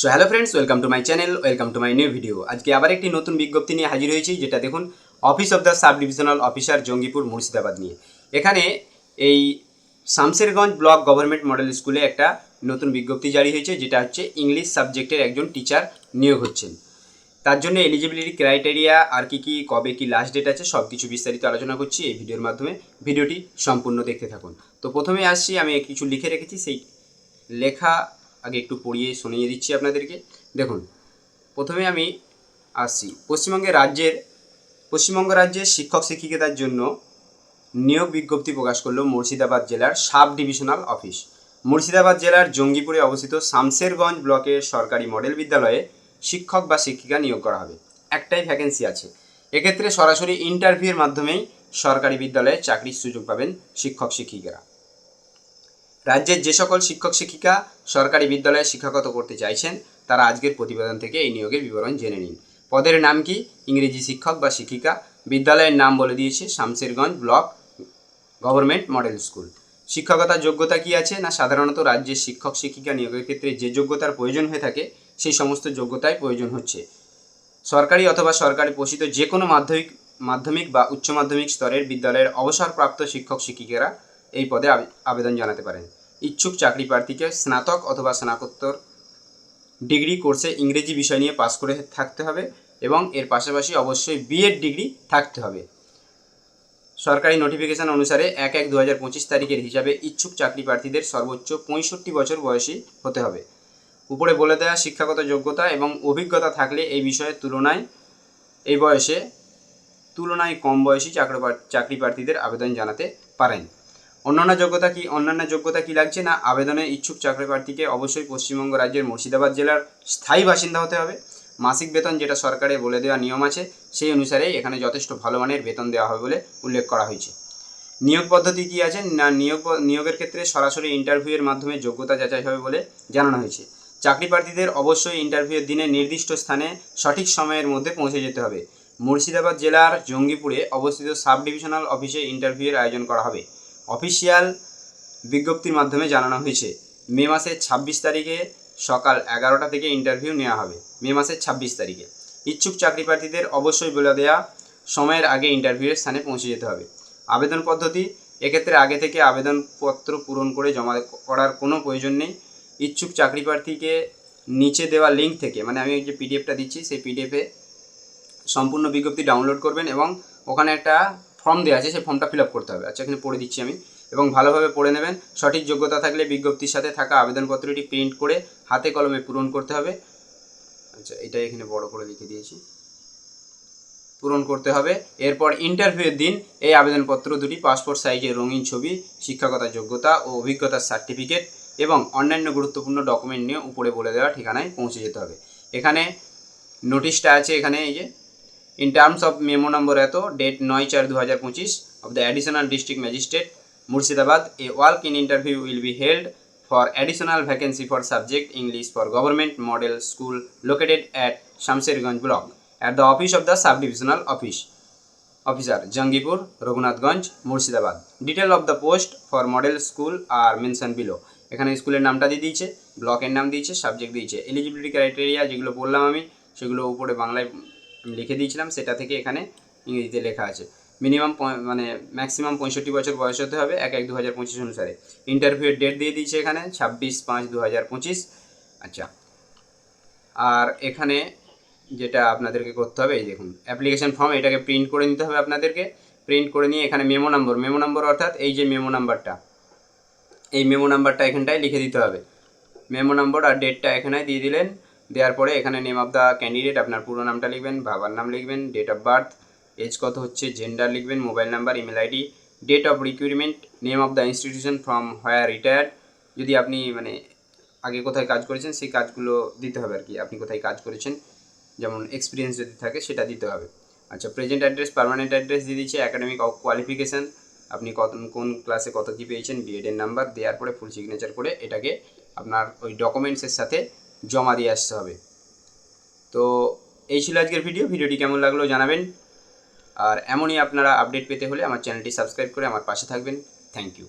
So hello friends welcome to my channel welcome to my new video আজকে আবার একটি নতুন বিজ্ঞপ্তি নিয়ে হাজির হয়েছি, যেটা দেখুন office of the sub divisional officer Jangipur, Murshidabad নিয়ে। এখানে এই শামসেরগঞ্জ ব্লক গভর্নমেন্ট মডেল স্কুলে একটা নতুন বিজ্ঞপ্তি জারি হয়েছে, যেটা হচ্ছে ইংলিশ সাবজেক্টের একজন টিচার নিয়োগ হচ্ছেন। তার জন্য এলিজিবিলিটি ক্রাইটেরিয়া আর কি কি, কবে কি লাস্ট ডেট আছে সব কিছু বিস্তারিত আলোচনা করছি। এই ভিডিওর মাধ্যমে ভিডিওটি সম্পূর্ণ দেখতে থাকুন। তো প্রথমে আসছি, আমি কিছু লিখে রেখেছি, সেই লেখা আগে একটু পড়িয়ে শুনিয়ে দিচ্ছি আপনাদেরকে। দেখুন, প্রথমে আমি আসছি। পশ্চিমবঙ্গের রাজ্যের, পশ্চিমবঙ্গ রাজ্যের শিক্ষক শিক্ষিকাদের জন্য নিয়োগ বিজ্ঞপ্তি প্রকাশ করল মুর্শিদাবাদ জেলার সাব ডিভিশনাল অফিস। মুর্শিদাবাদ জেলার জঙ্গিপুরে অবস্থিত শামসেরগঞ্জ ব্লকের সরকারি মডেল বিদ্যালয়ে শিক্ষক বা শিক্ষিকা নিয়োগ করা হবে। একটাই ভ্যাকেন্সি আছে। এক্ষেত্রে সরাসরি ইন্টারভিউয়ের মাধ্যমেই সরকারি বিদ্যালয়ে চাকরির সুযোগ পাবেন শিক্ষক শিক্ষিকারা। রাজ্যের যে সকল শিক্ষক শিক্ষিকা সরকারি বিদ্যালয়ে শিক্ষকতা করতে চাইছেন, তারা আজকের প্রতিবেদন থেকে এই নিয়োগের বিবরণ জেনে নিন। পদের নাম কি? ইংরেজি শিক্ষক বা শিক্ষিকা। বিদ্যালয়ের নাম বলে দিয়েছে Samserganj block government model school. শিক্ষকতার যোগ্যতা কি আছে না সাধারণত রাজ্যের শিক্ষক শিক্ষিকা নিয়োগের ক্ষেত্রে যে যোগ্যতার প্রয়োজন হয়ে থাকে, সেই সমস্ত যোগ্যতায় প্রয়োজন হচ্ছে। সরকারি অথবা সরকারি পোষিত যে কোনো মাধ্যমিক মাধ্যমিক বা উচ্চ মাধ্যমিক স্তরের বিদ্যালয়ের অবসরপ্রাপ্ত শিক্ষক শিক্ষিকারা এই পদে আবেদন জানাতে পারেন। ইচ্ছুক চাকরি প্রার্থীকে স্নাতক অথবা স্নাতকোত্তর ডিগ্রি কোর্সে ইংরেজি বিষয় নিয়ে পাশ করে থাকতে হবে এবং এর পাশাপাশি অবশ্যই বিএড ডিগ্রি থাকতে হবে। সরকারি নোটিফিকেশন অনুসারে এক এক দু হাজার পঁচিশ তারিখের হিসাবে ইচ্ছুক চাকরি প্রার্থীদের সর্বোচ্চ পঁয়ষট্টি বছর বয়সী হতে হবে। উপরে বলে দেওয়া শিক্ষাগত যোগ্যতা এবং অভিজ্ঞতা থাকলে এই বিষয়ে তুলনায় এই বয়সে তুলনায় কম বয়সী চাকরি চাকরি প্রার্থীদের আবেদন জানাতে পারেন। অন্যান্য যোগ্যতা কি অন্যান্য যোগ্যতা কি লাগছে না আবেদনে ইচ্ছুক চাকরি প্রার্থীকে অবশ্যই পশ্চিমবঙ্গ রাজ্যের মুর্শিদাবাদ জেলার স্থায়ী বাসিন্দা হতে হবে। মাসিক বেতন যেটা সরকারে বলে দেওয়া নিয়ম আছে, সেই অনুসারেই এখানে যথেষ্ট ভালো মানের বেতন দেওয়া হবে বলে উল্লেখ করা হয়েছে। নিয়োগ পদ্ধতি কি আছে? না, নিয়োগ নিয়োগের ক্ষেত্রে সরাসরি ইন্টারভিউয়ের মাধ্যমে যোগ্যতা যাচাই হবে বলে জানানো হয়েছে। চাকরি প্রার্থীদের অবশ্যই ইন্টারভিউয়ের দিনে নির্দিষ্ট স্থানে সঠিক সময়ের মধ্যে পৌঁছে যেতে হবে। মুর্শিদাবাদ জেলার জঙ্গিপুরে অবস্থিত সাব ডিভিশনাল অফিসে ইন্টারভিউয়ের আয়োজন করা হবে। অফিসিয়াল বিজ্ঞপ্তির মাধ্যমে জানানো হয়েছে, মে মাসের ছাব্বিশ তারিখে সকাল এগারোটা থেকে ইন্টারভিউ নেওয়া হবে। মে মাসের ছাব্বিশ তারিখে। ইচ্ছুক চাকরি প্রার্থীদের অবশ্যই বলে দেওয়া সময়ের আগে ইন্টারভিউয়ের স্থানে পৌঁছে যেতে হবে। আবেদন পদ্ধতি, এক্ষেত্রে আগে থেকে আবেদনপত্র পূরণ করে জমা করার কোনো প্রয়োজন নেই। ইচ্ছুক চাকরি প্রার্থীকে নিচে দেওয়া লিঙ্ক থেকে মানে আমি যে পিডিএফটা দিচ্ছি, সেই পিডিএফে সম্পূর্ণ বিজ্ঞপ্তি ডাউনলোড করবেন এবং ওখানে একটা ফর্ম দেওয়া আছে, সেই ফর্মটা ফিল আপ করতে হবে। আচ্ছা এখানে পড়ে দিচ্ছি আমি। এবং ভালোভাবে পড়ে নেবেন। সঠিক যোগ্যতা থাকলে বিজ্ঞপ্তির সাথে থাকা আবেদনপত্রটি প্রিন্ট করে হাতে কলমে পূরণ করতে হবে। আচ্ছা এটা এখানে বড় করে লিখে দিয়েছি। পূরণ করতে হবে। এরপর ইন্টারভিউয়ের দিন এই আবেদনপত্র দুটি পাসপোর্ট সাইজের রঙিন ছবি, শিক্ষাগত যোগ্যতা ও অভিজ্ঞতার সার্টিফিকেট এবং অন্যান্য গুরুত্বপূর্ণ ডকুমেন্ট নিয়ে উপরে বলে দেওয়া ঠিকানায় পৌঁছে যেতে হবে। এখানে নোটিশটা আছে এখানে, এই যে in terms of memo number এত ডেট নয় চার দু হাজার পঁচিশ of the additional district magistrate Murshidabad a walk in interview will be held for additional vacancy for subject English for government model school located at Samserganj block at the office of the sub divisional office officer Jangipur Raghunathganj Murshidabad detail of the post for model school are mention below এখানে স্কুলের নামটা দিয়ে দিয়েছে ব্লকের নাম দিয়েছে subject দিয়েছে। Eligibility criteria যেগুলো বললাম আমি, সেগুলো উপরে বাংলায় লিখে দিয়েছিলাম, সেটা থেকে এখানে ইংরেজিতে লেখা আছে। মিনিমাম মানে ম্যাক্সিমাম পঁয়ষট্টি বছর বয়স হতে হবে, এক এক দু হাজার পঁচিশ অনুসারে। ইন্টারভিউয়ের ডেট দিয়ে দিয়েছে এখানে, ছাব্বিশ পাঁচ দু হাজার পঁচিশ। আচ্ছা। আর এখানে যেটা আপনাদেরকে করতে হবে, এই দেখুন অ্যাপ্লিকেশান ফর্ম এটাকে প্রিন্ট করে নিতে হবে আপনাদেরকে। প্রিন্ট করে নিয়ে এখানে মেমো নম্বর মেমো নম্বর অর্থাৎ এই যে মেমো নাম্বারটা এই মেমো নাম্বারটা এখানটায় লিখে দিতে হবে। মেমো নম্বর আর ডেটটা এখানে দিয়ে দিলেন। দেওয়ার পরে এখানে নেম অফ দ্য ক্যান্ডিডেট আপনার পুরো নামটা লিখবেন, বাবার নাম লিখবেন ডেট অফ বার্থ এজ কত হচ্ছে জেন্ডার লিখবেন mobile number email ID date of recruitment name of the institution from where retired যদি আপনি মানে আগে কোথায় কাজ করেছেন, সেই কাজগুলো দিতে হবে আর কি আপনি কোথায় কাজ করেছেন, যেমন এক্সপিরিয়েন্স যদি থাকে, সেটা দিতে হবে। আচ্ছা প্রেজেন্ট অ্যাড্রেস পার্মানেন্ট অ্যাড্রেস দিয়ে দিচ্ছে অ্যাকাডেমিক কোয়ালিফিকেশান আপনি কত, কোন ক্লাসে কত কী পেয়েছেন বিএডের নাম্বার দেওয়ার পরে ফুল সিগনেচার করে এটাকে আপনার ওই ডকুমেন্টসের সাথে জমা দিয়ে আসতে হবে। তো এই ছিল আজকের ভিডিও ভিডিওটি কেমন লাগল জানাবেন। আর এমনই আপনারা আপডেট পেতে হলে আমার চ্যানেলটি সাবস্ক্রাইব করে আমার পাশে থাকবেন। Thank you